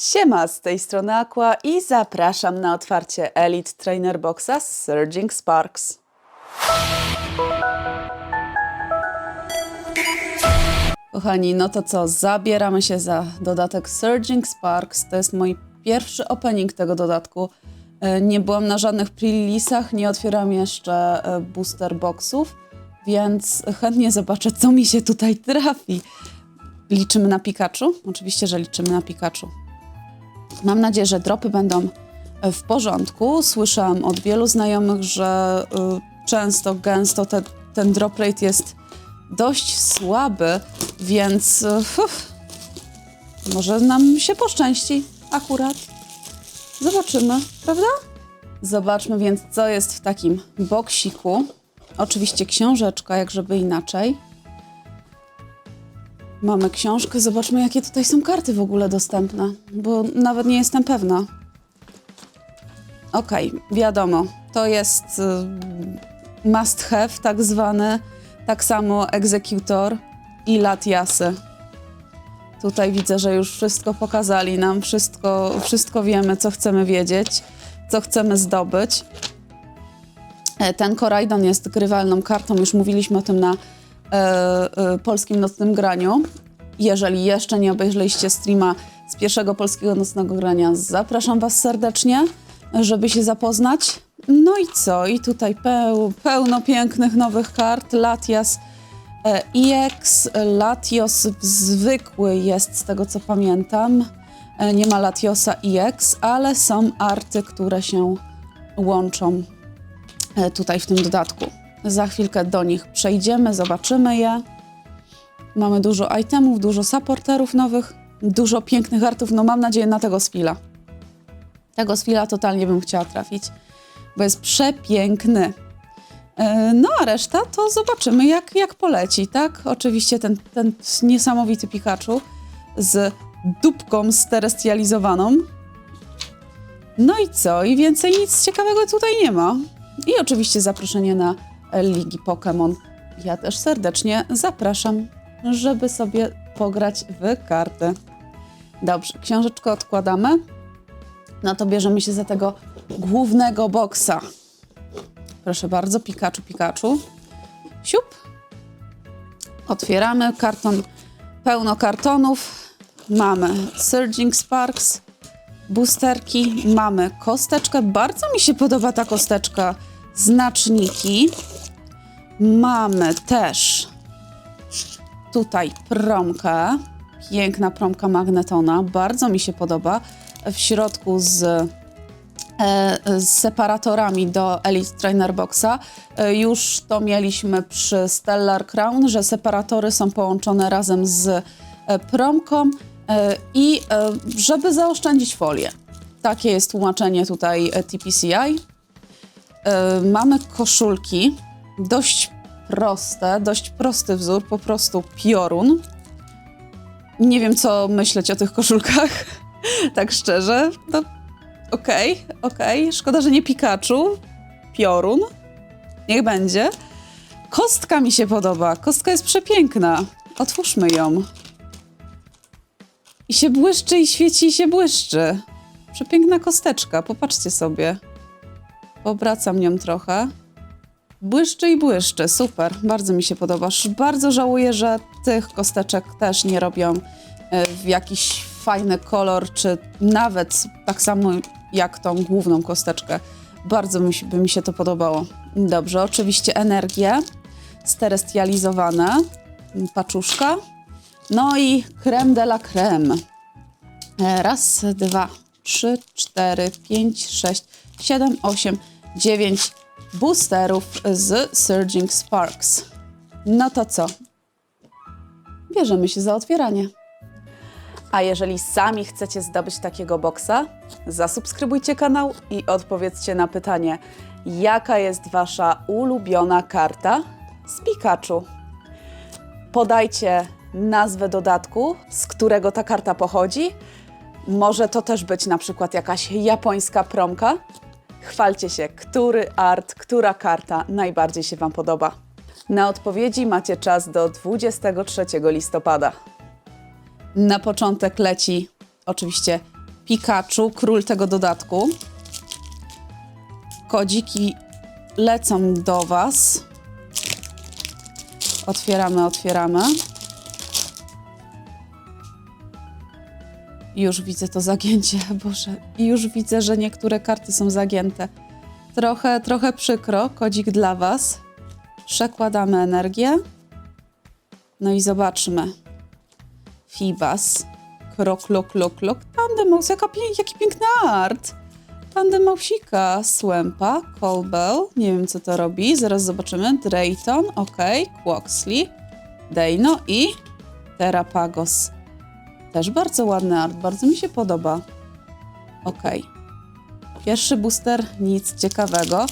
Siema, z tej strony Aqua i zapraszam na otwarcie Elite Trainer Boxa z Surging Sparks. Kochani, no to co, zabieramy się za dodatek Surging Sparks. To jest mój pierwszy opening tego dodatku. E, Nie byłam na żadnych pre-release'ach, nie otwieram jeszcze e, booster boxów, więc chętnie zobaczę, co mi się tutaj trafi. Liczymy na Pikachu? Oczywiście, że liczymy na Pikachu. Mam nadzieję, że dropy będą e, w porządku. Słyszałam od wielu znajomych, że y, często, gęsto te, ten drop rate jest dość słaby, więc y, uff, może nam się poszczęści akurat. Zobaczymy, prawda? Zobaczmy więc, co jest w takim boksiku. Oczywiście książeczka, jak żeby inaczej. Mamy książkę, zobaczmy jakie tutaj są karty w ogóle dostępne, bo nawet nie jestem pewna. Okej, wiadomo, to jest y, must have tak zwany, tak samo Executor i Latiasy. Tutaj widzę, że już wszystko pokazali nam, wszystko, wszystko wiemy, co chcemy wiedzieć, co chcemy zdobyć. E, Ten Koraidon jest grywalną kartą, już mówiliśmy o tym na polskim nocnym graniu. Jeżeli jeszcze nie obejrzeliście streama z pierwszego polskiego nocnego grania, zapraszam Was serdecznie, żeby się zapoznać. No i co? I tutaj peł, pełno pięknych nowych kart. Latias e, EX, Latios zwykły jest z tego co pamiętam. E, Nie ma Latiosa EX, ale są arty, które się łączą e, tutaj w tym dodatku. Za chwilkę do nich przejdziemy, zobaczymy je. Mamy dużo itemów, dużo supporterów nowych, dużo pięknych artów. No mam nadzieję na tego Swila. Tego Swila totalnie bym chciała trafić, bo jest przepiękny. E, No a reszta to zobaczymy jak, jak poleci, tak? Oczywiście ten, ten niesamowity Pikachu z dupką sterestializowaną. No i co? I więcej nic ciekawego tutaj nie ma. I oczywiście zaproszenie na Ligi Pokémon. Ja też serdecznie zapraszam, żeby sobie pograć w karty. Dobrze, książeczkę odkładamy. No to bierzemy się za tego głównego boksa. Proszę bardzo, Pikachu, Pikachu. Siup. Otwieramy karton, pełno kartonów. Mamy Surging Sparks, boosterki, mamy kosteczkę. Bardzo mi się podoba ta kosteczka. Znaczniki. Mamy też tutaj promkę. Piękna promka magnetona. Bardzo mi się podoba. W środku z, e, z separatorami do Elite Trainer Boxa. E, już to mieliśmy przy Stellar Crown, że separatory są połączone razem z e, promką i żeby zaoszczędzić folię. Takie jest tłumaczenie tutaj TPCI. Mamy koszulki, dość proste, dość prosty wzór, po prostu piorun. Nie wiem, co myśleć o tych koszulkach, tak szczerze. No, okej, okej. Szkoda, że nie Pikachu. Piorun. Niech będzie. Kostka mi się podoba. Kostka jest przepiękna. Otwórzmy ją. I się błyszczy, i świeci, i się błyszczy. Przepiękna kosteczka, popatrzcie sobie. Obracam nią trochę. Błyszczy i błyszczy, super, bardzo mi się podoba. Sz- Bardzo żałuję, że tych kosteczek też nie robią e, w jakiś fajny kolor, czy nawet tak samo jak tą główną kosteczkę. Bardzo mi się, by mi się to podobało. Dobrze, oczywiście energię, sterestializowane, paczuszka, no i creme de la creme. E, Raz, dwa, trzy, cztery, pięć, sześć, siedem, osiem, dziewięć boosterów z Surging Sparks. No to co? Bierzemy się za otwieranie. A jeżeli sami chcecie zdobyć takiego boksa, zasubskrybujcie kanał i odpowiedzcie na pytanie, jaka jest wasza ulubiona karta z Pikachu. Podajcie nazwę dodatku, z którego ta karta pochodzi. Może to też być na przykład jakaś japońska promka. Chwalcie się, który art, która karta najbardziej się Wam podoba. Na odpowiedzi macie czas do 23 listopada. Na początek leci oczywiście Pikachu, król tego dodatku. Kodziki lecą do Was. Otwieramy, otwieramy. Już widzę to zagięcie, Boże. I już widzę, że niektóre karty są zagięte. Trochę, trochę przykro, kodzik dla Was. Przekładamy energię. No i zobaczmy. Fibas. Krok, krok, krok, krok. Tandemaus, jaka jaki piękny art. Tandemausika, Słępa, Colbell, nie wiem co to robi, zaraz zobaczymy. Drayton, ok, Quoxley, Dejno i Terapagos. Też bardzo ładny art, bardzo mi się podoba. Ok. Pierwszy booster, nic ciekawego.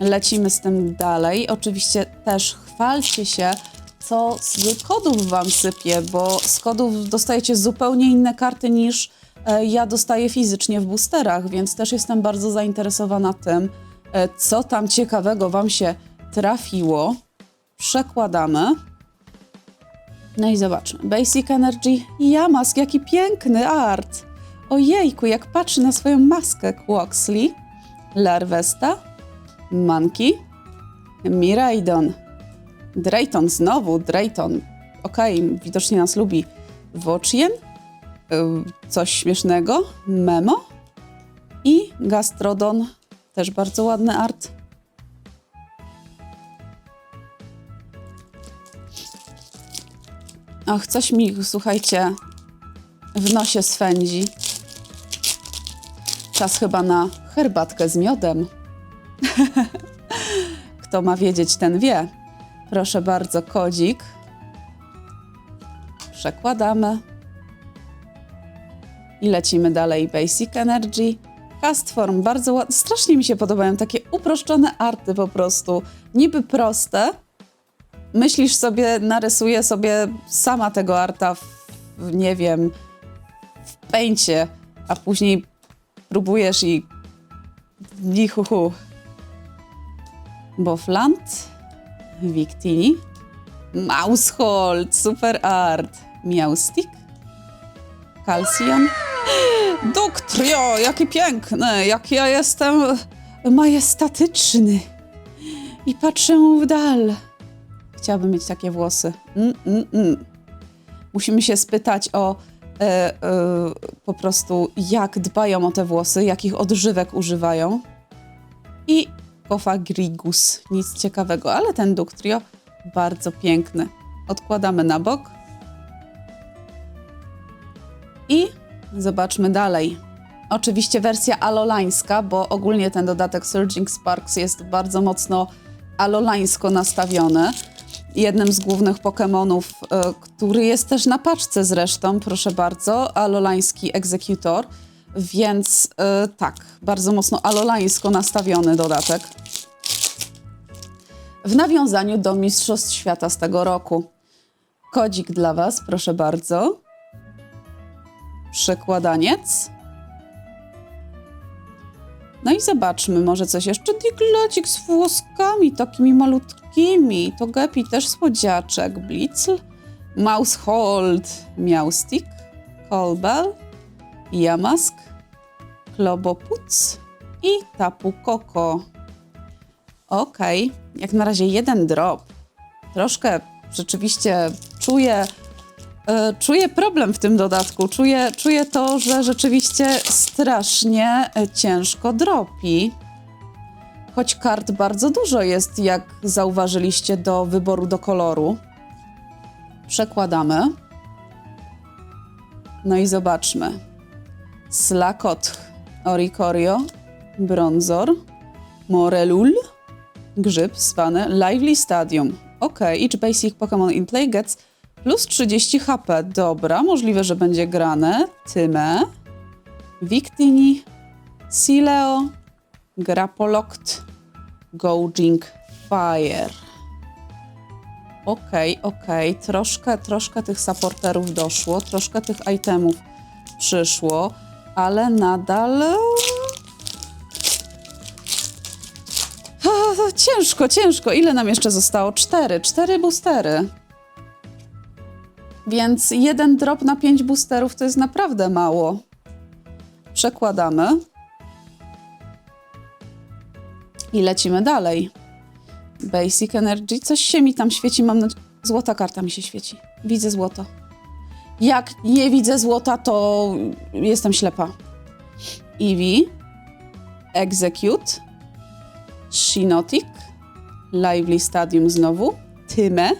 Lecimy z tym dalej. Oczywiście też chwalcie się, co z kodów wam sypie, bo z kodów dostajecie zupełnie inne karty niż e, ja dostaję fizycznie w boosterach, więc też jestem bardzo zainteresowana tym, e, co tam ciekawego wam się trafiło. Przekładamy. No i zobaczmy. Basic Energy. Yamask, jaki piękny art. Ojejku, jak patrzy na swoją maskę Quoxley. Larvesta. Monkey. Miraidon. Drayton znowu, Drayton. Okej, widocznie nas lubi. Wochien. Y, Coś śmiesznego. Memo. I Gastrodon. Też bardzo ładny art. Ach, coś mi, słuchajcie, w nosie swędzi. Czas chyba na herbatkę z miodem. Kto ma wiedzieć, ten wie. Proszę bardzo, kodzik. Przekładamy. I lecimy dalej. Basic Energy. Cast Form, bardzo ładne. Strasznie mi się podobają takie uproszczone arty po prostu. Niby proste, myślisz sobie, narysuję sobie sama tego arta w, nie wiem, w pęcie, a później próbujesz i nichuchu. Bofland, Victini, Mousehold, super art, Miaustik, Calcium, Duktrio, jaki piękny, jak ja jestem majestatyczny i patrzę w dal. Chciałabym mieć takie włosy. Mm, mm, mm. Musimy się spytać o e, e, po prostu, jak dbają o te włosy, jakich odżywek używają. I Kofa Grigus. Nic ciekawego, ale ten Duktrio bardzo piękny. Odkładamy na bok. I zobaczmy dalej. Oczywiście wersja alolańska, bo ogólnie ten dodatek Surging Sparks jest bardzo mocno alolańsko nastawiony. Jednym z głównych Pokémonów, e, który jest też na paczce zresztą, proszę bardzo, alolański egzekutor. Więc e, tak, bardzo mocno alolańsko nastawiony dodatek. W nawiązaniu do Mistrzostw Świata z tego roku. Kodzik dla Was, proszę bardzo. Przekładaniec. No i zobaczmy, może coś jeszcze. Diglecik z włoskami takimi malutkimi. To Gepi też słodziaczek. Blitzl, Mousehold, Miaustik, Colbell, Yamask, Klobopuc i Tapu Koko. Okej, jak na razie jeden drop. Troszkę rzeczywiście czuję, e, czuję problem w tym dodatku. Czuję, czuję to, że rzeczywiście strasznie e, ciężko dropi. Choć kart bardzo dużo jest, jak zauważyliście, do wyboru do koloru. Przekładamy. No i zobaczmy. Slakot, Oricorio, Bronzor, Morelul, Grzyb zwany Lively Stadium. Ok, each basic Pokémon in play gets plus 30 HP. Dobra, możliwe, że będzie grane. Tyme, Victini, Sileo, Grapoloct, Gouging Fire. Okej, okej, troszkę, troszkę tych supporterów doszło, troszkę tych itemów przyszło, ale nadal A, ciężko, ciężko. Ile nam jeszcze zostało? Cztery. Cztery boostery. Więc jeden drop na pięć boosterów to jest naprawdę mało. Przekładamy. I lecimy dalej. Basic Energy. Coś się mi tam świeci. Mam nadzieję... Złota karta mi się świeci. Widzę złoto. Jak nie widzę złota, to jestem ślepa. Eevee. Execute. Shinotic. Lively Stadium znowu. Tymę.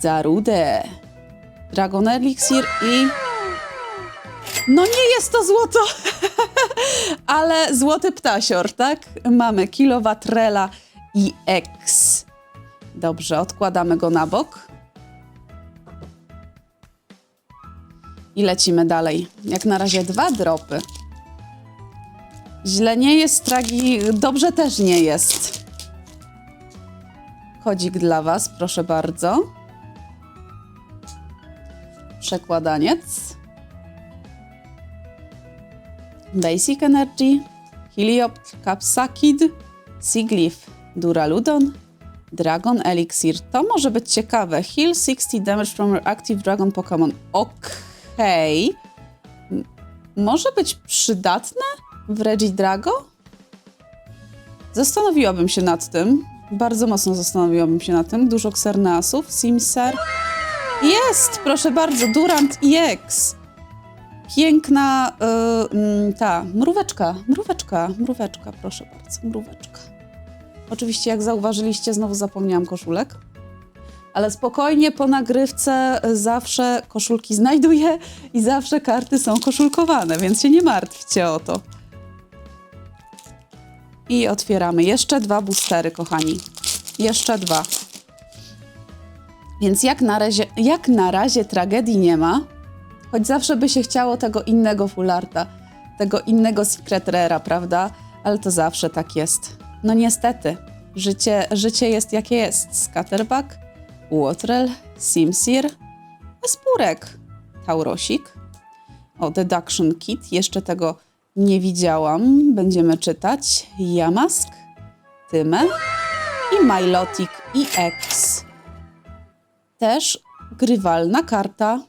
Zarudę. Dragon Elixir i... No nie jest to złoto, ale złoty ptasior, tak? Mamy kilowatrela i X. Dobrze, odkładamy go na bok. I lecimy dalej. Jak na razie dwa dropy. Źle nie jest, tragi... Dobrze też nie jest. Kodzik dla Was, proszę bardzo. Przekładaniec. Basic Energy, Heliopt, Capsakid, Siglif, Duraludon, Dragon Elixir. To może być ciekawe. Heal 60 damage from your active Dragon Pokémon. Okej. M- Może być przydatne w Regidrago? Zastanowiłabym się nad tym. Bardzo mocno zastanowiłabym się nad tym. Dużo Xerneasów, Simser. Jest, proszę bardzo, Durant EX. Piękna y, mm, ta mróweczka, mróweczka, mróweczka, proszę bardzo, mróweczka. Oczywiście, jak zauważyliście, znowu zapomniałam koszulek. Ale spokojnie po nagrywce zawsze koszulki znajduję i zawsze karty są koszulkowane, więc się nie martwcie o to. I otwieramy jeszcze dwa boostery, kochani. Jeszcze dwa. Więc jak na razie, jak na razie tragedii nie ma, choć zawsze by się chciało tego innego fullarta, tego innego secret rare'a, prawda? Ale to zawsze tak jest. No niestety, życie, życie jest jakie jest. Scatterback, Watrel, Simsir, Spurek, Taurosik. O, Deduction Kit, jeszcze tego nie widziałam. Będziemy czytać. Yamask, Tymę i Milotic i X. Też grywalna karta,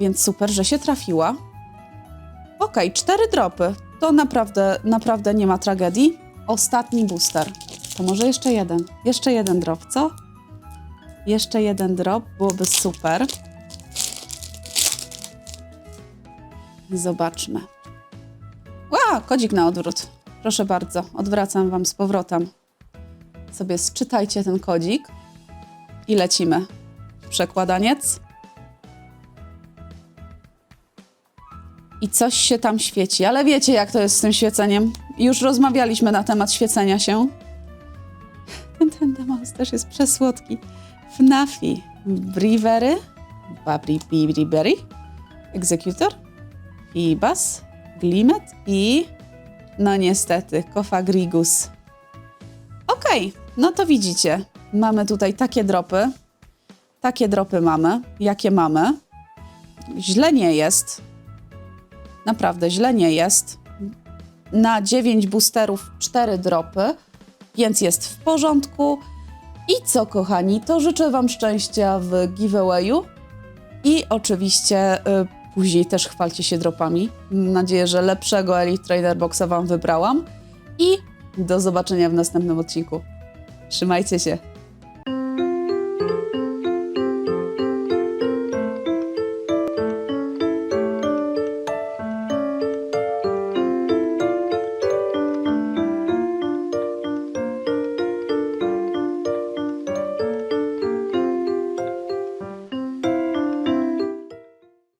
więc super, że się trafiła. Okej, cztery dropy. To naprawdę, naprawdę nie ma tragedii. Ostatni booster. To może jeszcze jeden. Jeszcze jeden drop, co? Jeszcze jeden drop, byłoby super. Zobaczmy. Ła, kodzik na odwrót. Proszę bardzo, odwracam wam z powrotem. Sobie sczytajcie ten kodzik i lecimy. Przekładaniec. I coś się tam świeci, ale wiecie jak to jest z tym świeceniem. Już rozmawialiśmy na temat świecenia się. Ten Tendemos też jest przesłodki. Fnafi, Brivery, Babri Bribery, Executor, Ibas, Glimet i no niestety Kofagrigus. Okej, no to widzicie, mamy tutaj takie dropy. Takie dropy mamy, jakie mamy. Źle nie jest. Naprawdę źle nie jest. Na 9 boosterów 4 dropy, więc jest w porządku. I co, kochani, to życzę Wam szczęścia w giveawayu i oczywiście y, później też chwalcie się dropami. Mam nadzieję, że lepszego Elite Trainer Boxa Wam wybrałam i do zobaczenia w następnym odcinku. Trzymajcie się.